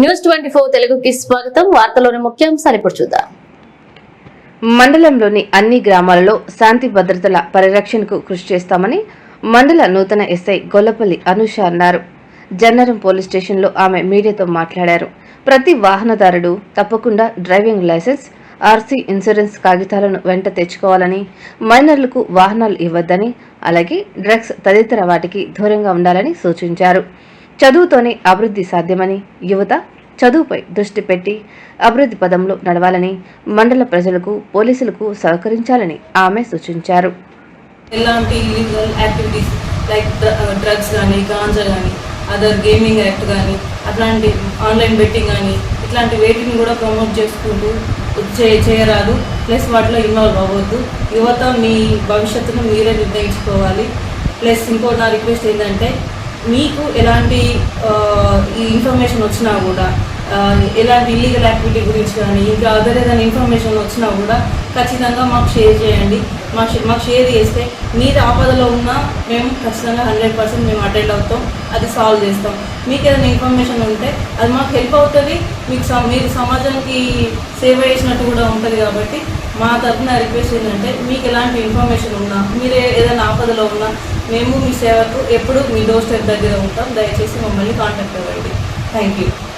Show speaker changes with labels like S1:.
S1: News twenty four తెలుగుకి స్వాగతం. వార్తలోని ముఖ్యాంశాలు ఇప్పుడు చూద్దాం.
S2: మండలంలోని అన్ని గ్రామాలలో శాంతి భద్రతల పరిరక్షణకు కృషి చేస్తామని మండల నూతన ఎస్ఐ గొల్లపల్లి అనుష అన్నారు. జన్నరం పోలీస్ స్టేషన్లో ఆమె మీడియాతో మాట్లాడారు. ప్రతి వాహనదారుడు తప్పకుండా డ్రైవింగ్ లైసెన్స్ ఆర్సీ ఇన్సూరెన్స్ కాగితాలను వెంట తెచ్చుకోవాలని మైనర్లకు వాహనాలు ఇవ్వద్దని అలాగే డ్రగ్స్ తదితర వాటికి దూరంగా ఉండాలని సూచించారు. చదువుతోనే అభివృద్ధి సాధ్యమని యువత చదువుపై దృష్టి పెట్టి అభివృద్ధి పదంలో నడవాలని మండల ప్రజలకు పోలీసులకు సహకరించాలని ఆమె సూచించారు.
S3: ఎలాంటి ఇల్లీగల్ యాక్టివిటీస్ లైక్ డ్రగ్స్ కానీ గాంజా కానీ అదర్ గేమింగ్ యాక్ట్ కానీ అట్లాంటి ఆన్లైన్ బెట్టింగ్ కానీ ఇట్లాంటి వేటిని కూడా ప్రమోట్ చేసుకుంటూ చే చేయరాదు. ప్లస్ వాటిలో ఇన్వాల్వ్ అవ్వద్దు. యువత మీ భవిష్యత్తును మీరే నిర్ణయించుకోవాలి. ప్లస్ ఇంకో నా రిక్వెస్ట్ ఏంటంటే మీకు ఎలాంటి ఈ ఇన్ఫర్మేషన్ వచ్చినా కూడా ఎలాంటి ఇల్లీగల్ యాక్టివిటీ గురించి కానీ ఇంకా అదర్ ఏదైనా ఇన్ఫర్మేషన్ వచ్చినా కూడా ఖచ్చితంగా మాకు షేర్ చేయండి. మాకు మాకు షేర్ చేస్తే మీరు ఆపదలో ఉన్నా మేము ఖచ్చితంగా హండ్రెడ్ పర్సెంట్ మేము అటెండ్ అవుతాం అది సాల్వ్ చేస్తాం. మీకు ఏదైనా ఇన్ఫర్మేషన్ ఉంటే అది మాకు హెల్ప్ అవుతుంది మీకు మీరు సమాజానికి సేవ చేసినట్టు కూడా ఉంటుంది కాబట్టి మా తరఫున రిక్వెస్ట్ ఏంటంటే మీకు ఎలాంటి ఇన్ఫర్మేషన్ ఉన్నా మీరు ఏదైనా ఆపదలో ఉన్నా మేము మీ సేవకు ఎప్పుడు మీ డోర్ స్టెప్ దగ్గర ఉంటాం. దయచేసి మమ్మల్ని కాంటాక్ట్ అవ్వండి. Thank you.